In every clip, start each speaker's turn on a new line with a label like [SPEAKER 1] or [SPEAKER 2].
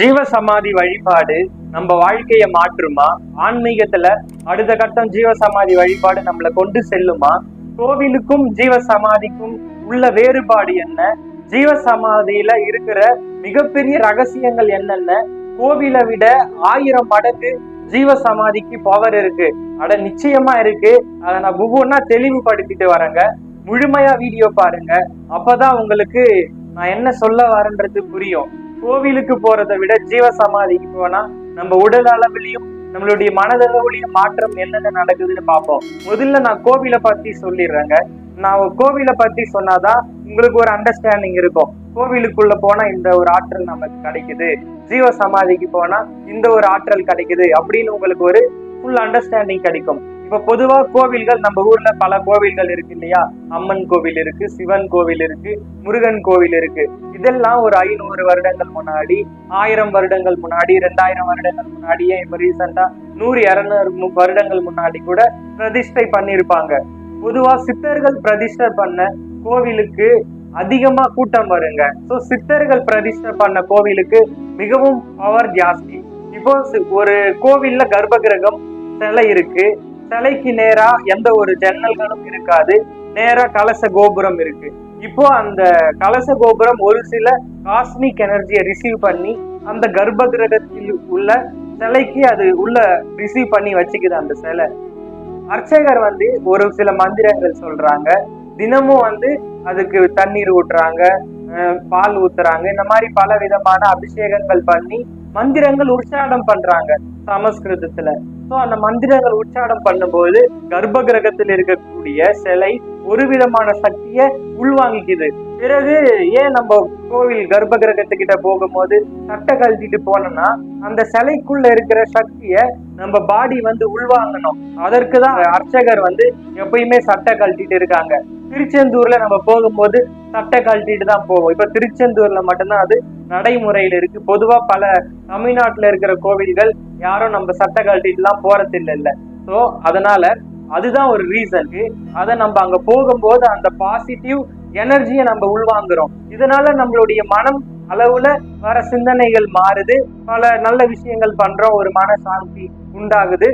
[SPEAKER 1] ஜீவ சமாதி வழிபாடு நம்ம வாழ்க்கைய மாற்றுமா? ஆன்மீகத்துல அடுத்த கட்டம் ஜீவ சமாதி வழிபாடு நம்மளை கொண்டு செல்லுமா? கோவிலுக்கும் ஜீவ சமாதிக்கும் உள்ள வேறுபாடு என்ன? ஜீவ சமாதியில இருக்கிற மிகப்பெரிய ரகசியங்கள் என்னென்ன? கோவிலை விட ஆயிரம் மடங்கு ஜீவ சமாதிக்கு பவர் இருக்கு. அட நிச்சயமா இருக்கு. அதை நான் ஒவ்வொன்னா தெளிவுபடுத்திட்டு வரேங்க. முழுமையா வீடியோ பாருங்க. அப்பதான் உங்களுக்கு நான் என்ன சொல்ல வரேன்றது புரியும். கோவிலுக்கு போறதை விட ஜீவ சமாதிக்கு போனா நம்ம உடல் அளவிலையும் நம்மளுடைய மனதளவுலையும் மாற்றம் என்னென்ன நடக்குதுன்னு பார்ப்போம். முதல்ல நான் கோவிலை பத்தி சொல்லிடுறேங்க. நான் கோவிலை பத்தி சொன்னாதான் உங்களுக்கு ஒரு அண்டர்ஸ்டாண்டிங் இருக்கும். கோவிலுக்குள்ள போனா இந்த ஒரு ஆற்றல் நமக்கு கிடைக்குது. ஜீவ சமாதிக்கு போனா இந்த ஒரு ஆற்றல் கிடைக்குது அப்படின்னு உங்களுக்கு ஒரு ஃபுல் அண்டர்ஸ்டாண்டிங் கிடைக்கும். இப்ப பொதுவா கோவில்கள் நம்ம ஊர்ல பல கோவில்கள் இருக்கு இல்லையா? அம்மன் கோவில் இருக்கு சிவன் கோவில் இருக்கு முருகன் கோவில் இருக்கு. இதெல்லாம் ஒரு ஐநூறு வருடங்கள் முன்னாடி ஆயிரம் வருடங்கள் முன்னாடி ரெண்டாயிரம் வருடங்கள் முன்னாடியே இப்ப ரீசெண்டா நூறு இருநூறு வருடங்கள் முன்னாடி கூட பிரதிஷ்டை பண்ணியிருப்பாங்க பொதுவா சித்தர்கள் பிரதிஷ்டை பண்ண கோவிலுக்கு அதிகமா கூட்டம் வருங்க. சோ சித்தர்கள் பிரதிஷ்டை பண்ண கோவிலுக்கு மிகவும் பவர் ஜாஸ்தி. இப்போ ஒரு கோவில்ல கர்ப்பகிரகம் சிலை இருக்கு. சிலைக்கு நேரா எந்த ஒரு ஜன்னல்களும் இருக்காது. நேரா கலச கோபுரம் இருக்கு. இப்போ அந்த கலச கோபுரம் ஒரு சில காஸ்மிக் எனர்ஜியை ரிசீவ் பண்ணி அந்த கர்ப்பகிரகத்தில் உள்ள சிலைக்கு அது உள்ள ரிசீவ் பண்ணி வச்சுக்குது அந்த சிலை. அர்ச்சகர் வந்து ஒரு சில மந்திரங்கள் சொல்றாங்க. தினமும் வந்து அதுக்கு தண்ணீர் ஊட்டுறாங்க அஹ் பால் ஊத்துறாங்க. இந்த மாதிரி பல விதமான அபிஷேகங்கள் பண்ணி மந்திரங்கள் உற்சாகம் பண்றாங்க சமஸ்கிருதத்துல. ஸோ அந்த மந்திரங்கள் உச்சாரம் பண்ணும்போது கர்ப்ப கிரகத்தில் இருக்கக்கூடிய சிலை ஒரு விதமான சக்தியை உள்வாங்கிக்குது. பிறகு ஏன் நம்ம கோவில் கர்ப்ப கிரகத்துக்கிட்ட போகும்போது சட்டை கழட்டிட்டு போனோம்னா அந்த சிலைக்குள்ள இருக்கிற சக்தியை நம்ம பாடி வந்து உள்வாங்கணும். அதற்கு தான் அர்ச்சகர் வந்து எப்பயுமே சட்டை கழட்டிட்டு இருக்காங்க. திருச்செந்தூர்ல நம்ம போகும்போது சட்டை கழட்டிட்டு தான் போவோம். இப்ப திருச்செந்தூர்ல மட்டும்தான் அது நடைமுறையில இருக்கு. பொதுவா பல தமிழ்நாட்டுல இருக்கிற கோவில்கள் யாரும் நம்ம சட்டை கழட்டிட்டுலாம் போறது இல்ல. இல்ல சோ அதனால அதுதான் ஒரு ரீசனுக்கு அதை நம்ம அங்க போகும்போது அந்த பாசிட்டிவ் எனர்ஜியை நம்ம உள்வாங்குறோம். இதனால நம்மளுடைய மனம் அளவுல வர சிந்தனைகள் மாறுது. பல நல்ல விஷயங்கள் பண்றோம். ஒரு மன சாந்தி உண்டாகுது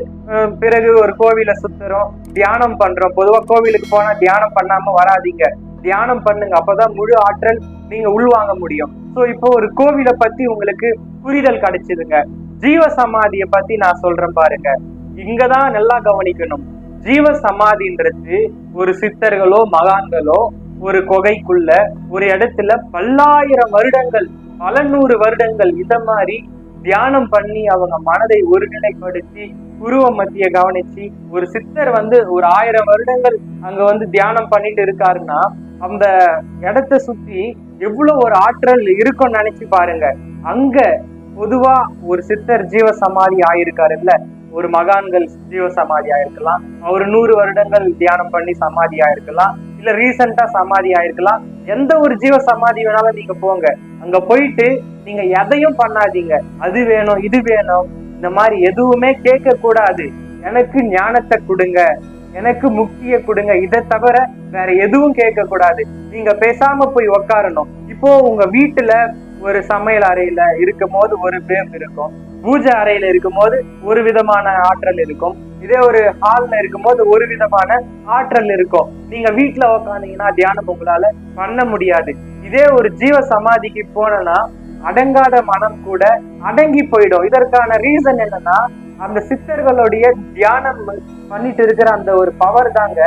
[SPEAKER 1] பிறகு ஒரு கோவிலை சுத்துறோம். தியானம் பண்றோம். பொதுவா கோவிலுக்கு போனா தியானம் பண்ணாம வராதீங்க. தியானம் பண்ணுங்க. அப்பதான் முழு ஆற்றல் நீங்க உள்வாங்க முடியும். சோ இப்போ ஒரு கோவிலை பத்தி உங்களுக்கு புரிதல் கிடைச்சதுங்க. ஜீவ சமாதியை பத்தி நான் சொல்றேன் பாருங்க. இங்கதான் நல்லா கவனிக்கணும். ஜீவ சமாதின்றது ஒரு சித்தர்களோ மகான்களோ ஒரு கொகைக்குள்ள ஒரு இடத்துல பல்லாயிரம் வருடங்கள் பல நூறு வருடங்கள் இத மாதிரி தியானம் பண்ணி அவங்க மனதை ஒருநிலைப்படுத்தி உருவ மத்திய கவனிச்சு ஒரு சித்தர் வந்து ஒரு ஆயிரம் வருடங்கள் அங்க வந்து தியானம் பண்ணிட்டு இருக்காருன்னா அந்த இடத்த சுத்தி எவ்வளவு ஒரு ஆற்றல் இருக்கும்னு நினைச்சு பாருங்க. அங்க பொதுவா ஒரு சித்தர் ஜீவ சமாதி ஆயிருக்காருல்ல. ஒரு மகான்கள் ஜீவ சமாதி ஆயிருக்கலாம். அவர் நூறு வருடங்கள் தியானம் பண்ணி சமாதி ஆயிருக்கலாம். இல்ல ரீசெண்டா சமாதி ஆயிருக்கலாம். எந்த ஒரு ஜீவ சமாதி வேணாலும் நீங்க போங்க. அங்க போயிட்டு நீங்க எதையும் பண்ணாதீங்க. அது வேணும் இது வேணும். இந்த மாதிரி எதுவுமே கேட்க கூடாது எனக்கு ஞானத்தை கொடுங்க. எனக்கு முக்கிய கொடுங்க. இதை தவிர வேற எதுவும் கேட்க கூடாது நீங்க பேசாம போய் உக்காரணும். இப்போ உங்க வீட்டுல ஒரு சமையல் அறையில இருக்கும் போது ஒரு பேம் இருக்கும். பூஜை அறையில இருக்கும் போது ஒரு விதமான ஆற்றல் இருக்கும். இதே ஒரு ஹால்ல இருக்கும்போது ஒரு விதமான ஆற்றல் இருக்கும். நீங்க வீட்டுல உக்காந்தீங்கன்னா தியானம் உங்களால பண்ண முடியாது. இதே ஒரு ஜீவ சமாதிக்கு போனோம்னா அடங்காத மனம் கூட அடங்கி போயிடும். இதற்கான ரீசன் என்னன்னா அந்த சித்தர்களுடைய தியானம் பண்ணிட்டு இருக்கிற அந்த ஒரு பவர் தாங்க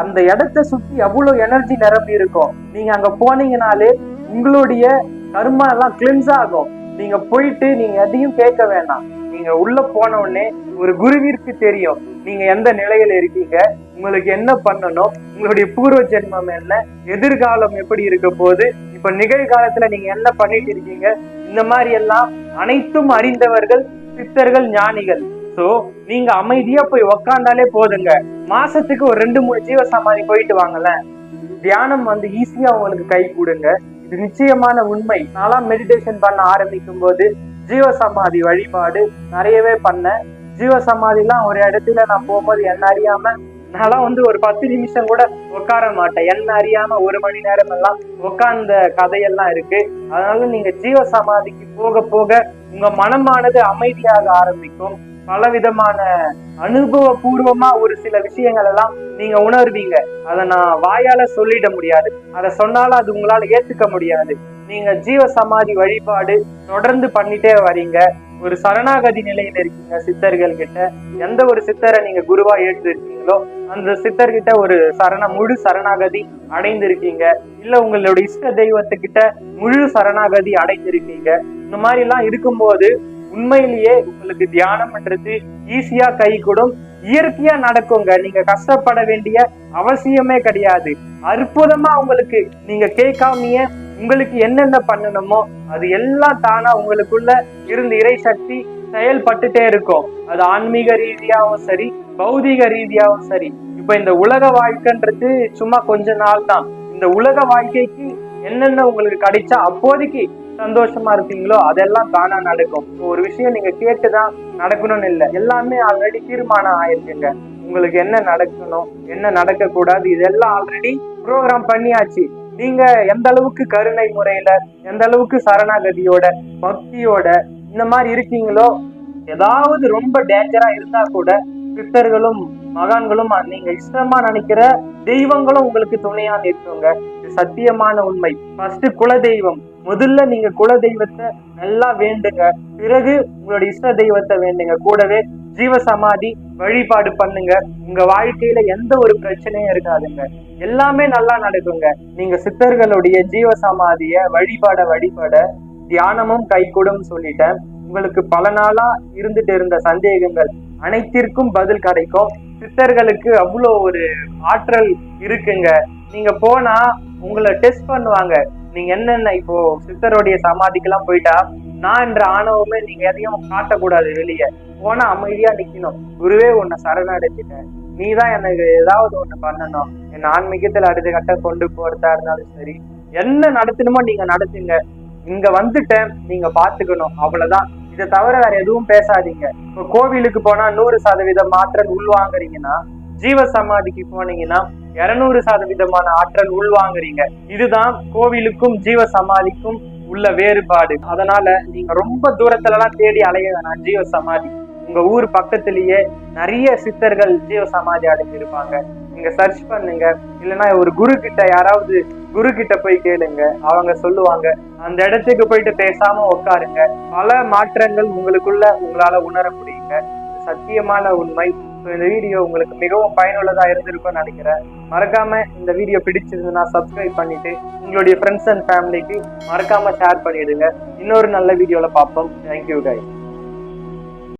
[SPEAKER 1] அந்த இடத்த சுத்தி எவ்வளவு எனர்ஜி நிரம்பி இருக்கும். நீங்க அங்க போனீங்கனாலே உங்களுடைய கர்மா எல்லாம் கிளின்ஸ் ஆகும். நீங்க போயிட்டு நீங்க எதையும் கேட்க வேண்டாம் நீங்க உள்ள போன உடனே ஒரு குருவிற்கு தெரியும். நீங்க எந்த நிலையில இருக்கீங்க? உங்களுக்கு என்ன பண்ணணும்? உங்களுடைய பூர்வ ஜென்மம் என்ன? எதிர்காலம் எப்படி இருக்க போது இப்ப நிகழ்காலத்துல நீங்க என்ன பண்ணிட்டு இருக்கீங்க? இந்த மாதிரி எல்லாம் அனைத்தும் அறிந்தவர்கள் சித்தர்கள் ஞானிகள். சோ நீங்க அமைதியா போய் உக்காந்தாலே போதுங்க. மாசத்துக்கு ஒரு ரெண்டு மூணு ஜீவ சமாதி போயிட்டு வாங்கல தியானம் வந்து ஈஸியா உங்களுக்கு கை கொடுங்க. இது நிச்சயமான உண்மை. நான்லாம் மெடிடேஷன் பண்ண ஆரம்பிக்கும் போது ஜீவ சமாதி வழிபாடு நிறையவே பண்ணேன் ஜீவசமாதிலாம் ஒரு இடத்துல நான் போகும்போது என்ன அறியாம நான்லாம் வந்து ஒரு பத்து நிமிஷம் கூட உட்கார மாட்டேன். என்ன அறியாம ஒரு மணி நேரம் எல்லாம் உட்கார்ந்த கதையெல்லாம் இருக்கு. அதனால நீங்க ஜீவ சமாதிக்கு போக போக உங்க மனமானது அமைதியாக ஆரம்பிக்கும். பல விதமான அனுபவபூர்வமா ஒரு சில விஷயங்கள் எல்லாம் நீங்க உணர்வீங்க. அதை நான் வாயால சொல்லிட முடியாது. அதை சொன்னாலும் அது உங்களால ஏத்துக்க முடியாது. நீங்க ஜீவ சமாதி வழிபாடு தொடர்ந்து பண்ணிட்டே வரீங்க. ஒரு சரணாகதி நிலையில இருக்கீங்க சித்தர்கள் கிட்ட. எந்த ஒரு சித்தரை நீங்க குருவா ஏற்றிருக்கீங்களோ அந்த சித்தர்கிட்ட ஒரு சரண முழு சரணாகதி அடைந்திருக்கீங்க. இல்ல உங்களோட இஷ்ட தெய்வத்துக்கிட்ட முழு சரணாகதி அடைந்திருக்கீங்க. இந்த மாதிரி எல்லாம் இருக்கும்போது உண்மையிலேயே உங்களுக்கு தியானம்ன்றது ஈஸியா கை கூடும். இயற்கையா நடக்குங்க. நீங்க கஷ்டப்பட வேண்டிய அவசியமே கிடையாது. அற்புதமா உங்களுக்கு நீங்க கேட்காமையே உங்களுக்கு என்னென்ன பண்ணணுமோ அது எல்லாம் தானா உங்களுக்குள்ள இருந்து இறை சக்தி செயல்பட்டுட்டே இருக்கும். அது ஆன்மீக ரீதியாவும் சரி பௌதீக ரீதியாவும் சரி. இப்ப இந்த உலக வாழ்க்கைன்றது சும்மா கொஞ்ச நாள் தான் இந்த உலக வாழ்க்கைக்கு என்னென்ன உங்களுக்கு கிடைச்சா அப்போதைக்கு சந்தோஷமா இருப்பீங்களோ அதெல்லாம் தானா நடக்கும். ஒரு விஷயம் நீங்க கேட்டுதான் நடக்கணும்னு இல்லை. எல்லாமே ஆல்ரெடி தீர்மானம் ஆயிருக்குங்க உங்களுக்கு என்ன நடக்கணும் என்ன நடக்க கூடாது இதெல்லாம் ஆல்ரெடி ப்ரோக்ராம் பண்ணியாச்சு. நீங்க எந்த அளவுக்கு கருணை முறையில எந்த அளவுக்கு சரணாகதியோட பக்தியோட இந்த மாதிரி இருக்கீங்களோ ஏதாவது ரொம்ப டேஞ்சரா இருந்தா கூட சித்தர்களும் மகான்களும் நீங்க இஷ்டமா நினைக்கிற தெய்வங்களும் உங்களுக்கு துணையா நிற்குங்க. சத்தியமான உண்மை. ஃபர்ஸ்ட் குல தெய்வம் முதல்ல நீங்க குல தெய்வத்தை நல்லா வேண்டுங்க. பிறகு உங்களுடைய இஷ்ட தெய்வத்தை வேண்டுங்க. கூடவே ஜீவ சமாதி வழிபாடு பண்ணுங்க. உங்க வாழ்க்கையில எந்த ஒரு பிரச்சனையும் இருக்காதுங்க. எல்லாமே நல்லா நடக்குங்க. நீங்க சித்தர்களுடைய ஜீவசமாதிய வழிபாட வழிபாட தியானமும் கைகூடும் சொல்லிட்டேன். உங்களுக்கு பல நாளா இருந்துட்டு இருந்த சந்தேகங்கள் அனைத்திற்கும் பதில் கிடைக்கும். சித்தர்களுக்கு அவ்வளோ ஒரு ஆற்றல் இருக்குங்க. நீங்க போனா உங்களை டெஸ்ட் பண்ணுவாங்க. நீங்க என்னென்ன இப்போ சித்தருடைய சமாதிக்கெல்லாம் போயிட்டா நான் என்ற ஆணவமே நீங்க எதையும் காட்டக்கூடாது வெளியே. போனா அமைதியா நிக்கணும். குருவே உன்னை சரணடைஞ்சிட்டேன் நீ தான் எனக்கு ஏதாவது ஒண்ணு பண்ணணும். என் ஆன்மீகத்துல அடுத்த கட்டம் கொண்டு போறதா இருந்தாலும் சரி. என்ன நடத்தணுமோ நீங்க நடத்துங்க. இங்க வந்துட்டேன் நீங்க பாத்துக்கணும். அவ்வளவுதான். இதை தவிர வேற எதுவும் பேசாதீங்க. இப்போ கோவிலுக்கு போனா நூறு சதவீதம் மாத்திரம் உள்வாங்குறீங்கன்னா ஜீவ சமாதிக்கு போனீங்கன்னா இருநூறு சதவீதமான ஆற்றல் உள்வாங்குறீங்க. இதுதான் கோவிலுக்கும் ஜீவ சமாதிக்கும் உள்ள வேறுபாடு. அதனால நீங்க ரொம்ப தூரத்துல எல்லாம் தேடி அலைய வேணாம் ஜீவ சமாதி உங்க ஊர் பக்கத்திலேயே நிறைய சித்தர்கள் ஜீவ சமாதி அடைஞ்சிருப்பாங்க. நீங்க சர்ச் பண்ணுங்க. இல்லைன்னா ஒரு குரு கிட்ட யாராவது குரு கிட்ட போய் கேளுங்க. அவங்க சொல்லுவாங்க அந்த இடத்துக்கு போயிட்டு பேசாம உட்காருங்க பல மாற்றங்கள் உங்களுக்குள்ள உங்களால உணர முடியுங்க சத்தியமான உண்மை. ஸோ இந்த வீடியோ உங்களுக்கு மிகவும் பயனுள்ளதாக இருந்திருக்கும்னு நினைக்கிறேன். மறக்காம இந்த வீடியோ பிடிச்சிருந்ததுன்னா சப்ஸ்கிரைப் பண்ணிட்டு உங்களுடைய ஃப்ரெண்ட்ஸ் அண்ட் ஃபேமிலிக்கு மறக்காம ஷேர் பண்ணிடுங்க. இன்னொரு நல்ல வீடியோவில் பார்ப்போம். Thank you guys